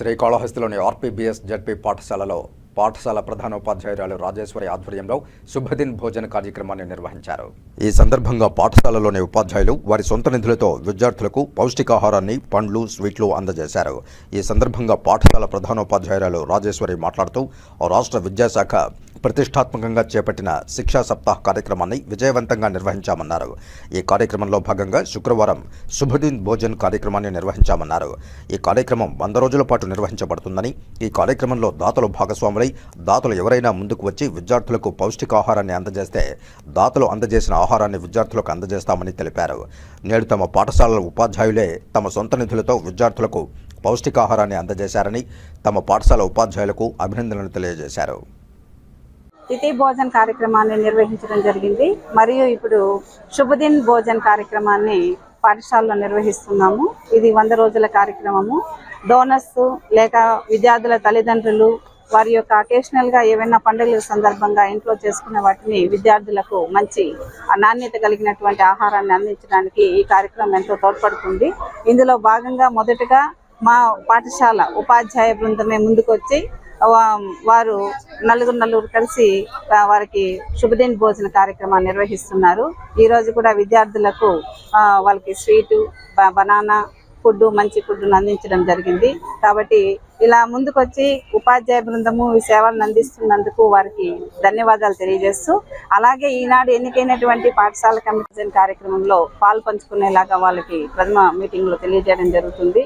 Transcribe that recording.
శ్రీకాళహస్తిలోని RPBS ZP పాఠశాలలో పాఠశాల ప్రధానోపాధ్యాయురాలు రాజేశ్వరి ఆధ్వర్యంలో శుభదిన్ భోజన కార్యక్రమాన్ని నిర్వహించారు. ఈ సందర్భంగా పాఠశాలలోని ఉపాధ్యాయులు వారి సొంత నిధులతో విద్యార్థులకు పౌష్టికాహారాన్ని పండ్లు స్వీట్లు అందజేశారు. ఈ సందర్భంగా పాఠశాల ప్రధానోపాధ్యాయురాలు రాజేశ్వరి మాట్లాడుతూ రాష్ట్ర విద్యాశాఖ ప్రతిష్టాత్మకంగా చేపట్టిన శిక్షా సప్తాహ్ కార్యక్రమాన్ని విజయవంతంగా నిర్వహించామన్నారు. ఈ కార్యక్రమంలో భాగంగా శుక్రవారం శుభదిన్ భోజన్ కార్యక్రమాన్ని నిర్వహించామన్నారు. ఈ కార్యక్రమం వంద రోజుల పాటు నిర్వహించబడుతుందని ఈ కార్యక్రమంలో దాతలు భాగస్వాములు దాతలు ఎవరైనా ముందుకు వచ్చి విద్యార్థులకు పౌష్టికాహారాన్ని అందజేస్తే దాతలు అందజేసిన ఆహారాన్ని విద్యార్థులకు అందజేస్తామని తెలిపారు. నేడు తమ పాఠశాలల ఉపాధ్యాయులే తమ సొంత నిధులతో విద్యార్థులకు పౌష్టికాహారాన్ని అందజేశారని తమ పాఠశాల ఉపాధ్యాయులకు అభినందనలు తెలియజేశారు. తిథి భోజన్ కార్యక్రమాన్ని నిర్వహించడం జరిగింది. మరియు ఇప్పుడు శుభదిన్ భోజన్ కార్యక్రమాన్ని పాఠశాలలో నిర్వహిస్తున్నాము. ఇది వంద రోజుల కార్యక్రమము. డోనర్స్ లేక విద్యార్థుల తల్లిదండ్రులు వారి యొక్క అకేషనల్గా ఏవైనా పండుగల సందర్భంగా ఇంట్లో చేసుకునే వాటిని విద్యార్థులకు మంచి నాణ్యత కలిగినటువంటి ఆహారాన్ని అందించడానికి ఈ కార్యక్రమం ఎంతో తోడ్పడుతుంది. ఇందులో భాగంగా మొదటగా మా పాఠశాల ఉపాధ్యాయ బృందమే ముందుకొచ్చి వారు నలుగురు నలుగురు కలిసి వారికి శుభదిన్ భోజన కార్యక్రమాన్ని నిర్వహిస్తున్నారు. ఈరోజు కూడా విద్యార్థులకు వాళ్ళకి స్వీటు బ- బనానా ఫుడ్ మంచి ఫుడ్ను అందించడం జరిగింది. కాబట్టి ఇలా ముందుకొచ్చి ఉపాధ్యాయ బృందము ఈ సేవలను అందిస్తున్నందుకు వారికి ధన్యవాదాలు తెలియజేస్తూ అలాగే ఈనాడు ఎన్నికైనటువంటి పాఠశాల కమిషన్ కార్యక్రమంలో పాలు పంచుకునేలాగా వాళ్ళకి ప్రథమ మీటింగ్లో తెలియజేయడం జరుగుతుంది.